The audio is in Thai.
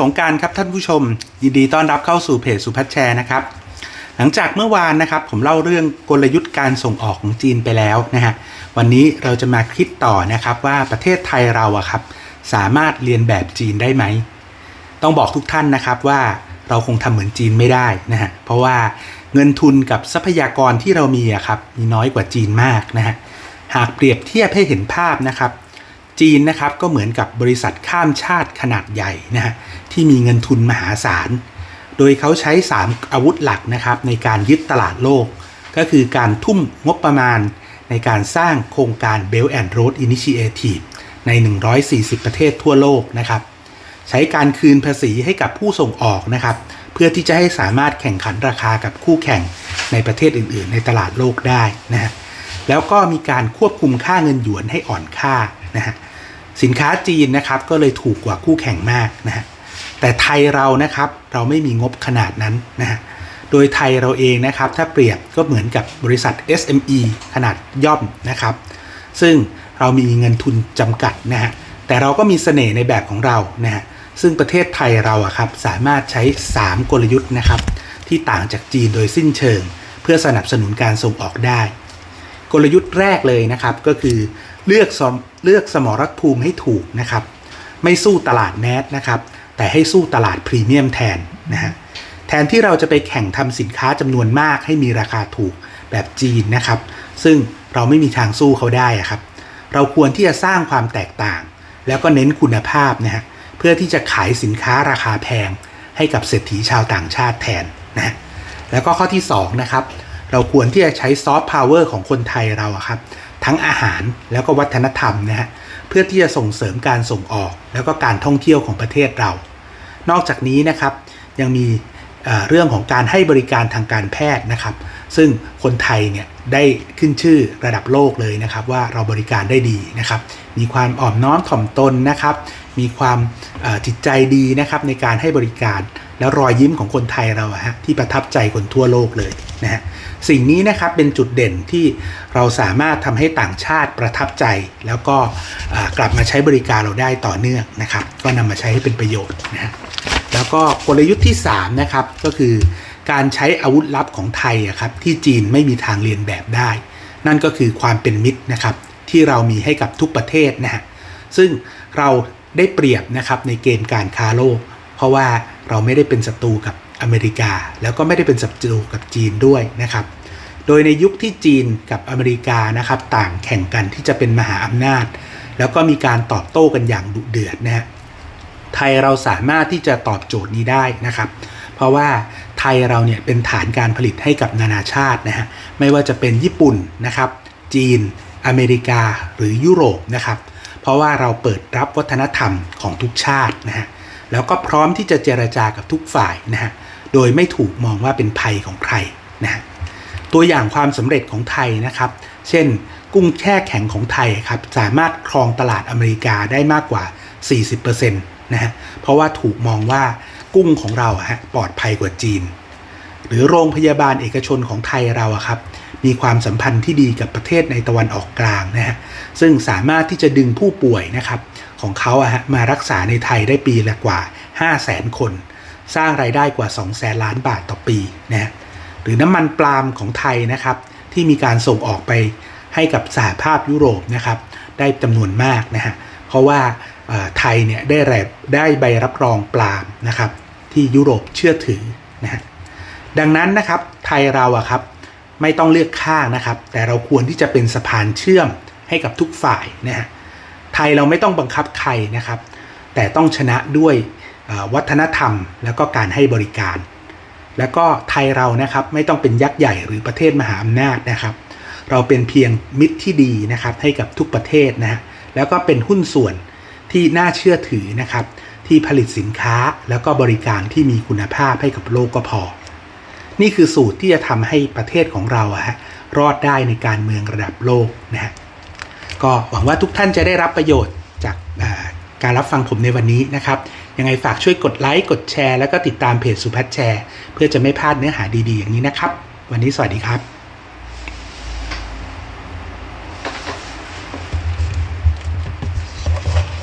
สงการครับท่านผู้ชม ยินดีต้อนรับเข้าสู่เพจสุพัชแชร์นะครับ หลังจากเมื่อวานนะครับ ผมเล่าเรื่องกลยุทธ์การส่งออกของจีนไปแล้วนะฮะวันนี้เราจะมาคิดต่อนะครับว่าประเทศไทยเราอะครับ สามารถเรียนแบบจีนได้ไหม ต้องบอกทุกท่านนะครับว่าเราคงทำเหมือนจีนไม่ได้นะฮะเพราะว่าเงินทุนกับทรัพยากรที่เรามีอะครับมีน้อยกว่าจีนมากนะฮะหากเปรียบเทียบให้เห็นภาพนะครับ จีนนะครับก็เหมือนกับบริษัทข้ามชาติขนาดใหญ่นะฮะที่มีเงินทุนมหาศาล โดยเขาใช้ 3 อาวุธหลักนะครับในการยึดตลาดโลก ก็คือการทุ่มงบประมาณในการสร้างโครงการ Belt and Road Initiative ใน 140 ประเทศทั่วโลกนะครับ ใช้การคืนภาษีให้กับผู้ส่งออกนะครับ เพื่อที่จะให้สามารถแข่งขันราคากับคู่แข่งในประเทศอื่น ๆ ในตลาดโลกได้นะฮะแล้วก็มีการควบคุมค่าเงินหยวนให้อ่อนค่านะฮะ สินค้าจีนนะครับก็เลยถูกกว่าคู่แข่งมากนะฮะแต่ไทยเรานะครับเราไม่มีงบขนาดนั้นนะฮะโดยไทยเราเองนะครับถ้าเปรียบก็เหมือนกับบริษัท SME ขนาดย่อมนะครับ ซึ่งเรามีเงินทุนจำกัดนะฮะแต่เราก็มีเสน่ห์ในแบบของเรานะฮะซึ่งประเทศไทยเราอะครับสามารถใช้ 3 กลยุทธ์นะครับที่ต่างจากจีนโดยสิ้นเชิง เพื่อสนับสนุนการส่งออกได้ กลยุทธ์แรกเลยนะครับ ก็คือเลือกเลือกสมรภูมิให้ถูกนะครับ ไม่สู้ตลาดแมสนะครับ แต่ให้สู้ตลาดพรีเมียมแทนนะฮะแทนที่เราจะไปแข่งทำสินค้าจำนวนมากให้มีราคาถูกแบบจีนนะครับ ซึ่งเราไม่มีทางสู้เขาได้อะครับ เราควรที่จะสร้างความแตกต่าง แล้วก็เน้นคุณภาพนะฮะเพื่อที่จะขายสินค้าราคาแพงให้กับเศรษฐีชาวต่างชาติแทนนะฮะแล้วก็ข้อที่2นะครับ เราควรที่จะใช้ซอฟต์พาวเวอร์ของคนไทยเราครับทั้งอาหารแล้วก็วัฒนธรรมนะฮะเพื่อที่จะส่งเสริมการส่งออก แล้วก็การท่องเที่ยวของประเทศเรา นอกจากนี้นะครับยังมีเรื่องของการให้บริการทางการแพทย์นะครับ ซึ่งคนไทยเนี่ยได้ขึ้นชื่อระดับโลกเลยนะครับ ว่าเราบริการได้ดีนะครับ มีความอ่อมน้อมถ่อมตนนะครับ มีความจิตใจดีนะครับในการให้บริการแล้วรอยยิ้มของคนไทยเราฮะที่ประทับใจคนทั่วโลกเลย นะฮะสิ่งนี้นะครับเป็นจุดเด่นที่เราสามารถทำให้ต่างชาติประทับใจ แล้วก็กลับมาใช้บริการเราได้ต่อเนื่องนะครับ ก็นำมาใช้ให้เป็นประโยชน์นะฮะแล้วก็กลยุทธ์ที่3นะครับก็คือการใช้อาวุธลับของไทยครับที่จีนไม่มีทางเรียนแบบได้ นั่นก็คือความเป็นมิตรนะครับที่เรามีให้กับทุกประเทศนะฮะซึ่งเราได้เปรียบนะครับในเกมการค้าโลก เพราะว่าเราไม่ได้เป็นศัตรูกับ อเมริกา แล้วก็ไม่ได้เป็นศัตรูกับจีนด้วยนะครับ โดยในยุคที่จีนกับอเมริกานะครับต่างแข่งกันที่จะเป็นมหาอำนาจ แล้วก็มีการตอบโต้กันอย่างดุเดือดนะฮะไทยเราสามารถที่จะตอบโจทย์นี้ได้นะครับ เพราะว่าไทยเราเนี่ยเป็นฐานการผลิตให้กับนานาชาตินะฮะไม่ว่าจะเป็นญี่ปุ่นนะครับ จีน อเมริกาหรือยุโรปนะครับ เพราะว่าเราเปิดรับวัฒนธรรมของทุกชาตินะฮะแล้วก็พร้อมที่จะเจรจากับทุกฝ่ายนะฮะ โดยไม่ถูกมองว่าเป็นภัยของใครนะฮะตัวอย่างความสำเร็จของไทยนะครับ เช่น กุ้งแช่แข็งของไทยครับสามารถครองตลาดอเมริกาได้มากกว่า 40%นะฮะเพราะว่าถูกมองว่ากุ้งของเราฮะปลอดภัยกว่าจีน หรือโรงพยาบาลเอกชนของไทยเราครับมีความสัมพันธ์ที่ดีกับประเทศในตะวันออกกลางนะฮะซึ่งสามารถที่จะดึงผู้ป่วยนะครับของเขาอะฮะมารักษาในไทยได้ปีละกว่า 5 0 0แสนคน สร้างรายได้กว่า 2 0 0แสนล้านบาทต่อปีนะฮะหรือน้ำมันปาล์มของไทยนะครับ ที่มีการส่งออกไปให้กับสหภาพยุโรปนะครับ ได้จำนวนมากนะฮะเพราะว่าไทยเนี่ยได้แรบได้ใบรับรองปาล์มนะครับ ที่ยุโรปเชื่อถือนะฮะดังนั้นนะครับไทยเราอะครับไม่ต้องเลือกข้างนะครับ แต่เราควรที่จะเป็นสะพานเชื่อมให้กับทุกฝ่ายนะฮะไทยเราไม่ต้องบังคับใครนะครับ แต่ต้องชนะด้วย วัฒนธรรม แล้วก็การให้บริการ แล้วก็ไทยเรานะครับไม่ต้องเป็นยักษ์ใหญ่หรือประเทศมหาอำนาจนะครับ เราเป็นเพียงมิตรที่ดีนะครับให้กับทุกประเทศนะฮะแล้วก็เป็นหุ้นส่วนที่น่าเชื่อถือนะครับ ที่ผลิตสินค้าแล้วก็บริการที่มีคุณภาพให้กับโลกก็พอ นี่คือสูตรที่จะทำให้ประเทศของเราอะฮะรอดได้ในการเมืองระดับโลกนะฮะก็หวังว่าทุกท่านจะได้รับประโยชน์ การรับฟังผมในวันนี้นะครับ ยังไงฝากช่วยกดไลค์กดแชร์แล้วก็ติดตามเพจสุพัฒแชร์ เพื่อจะไม่พลาดเนื้อหาดีๆ อย่างนี้นะครับ วันนี้สวัสดีครับ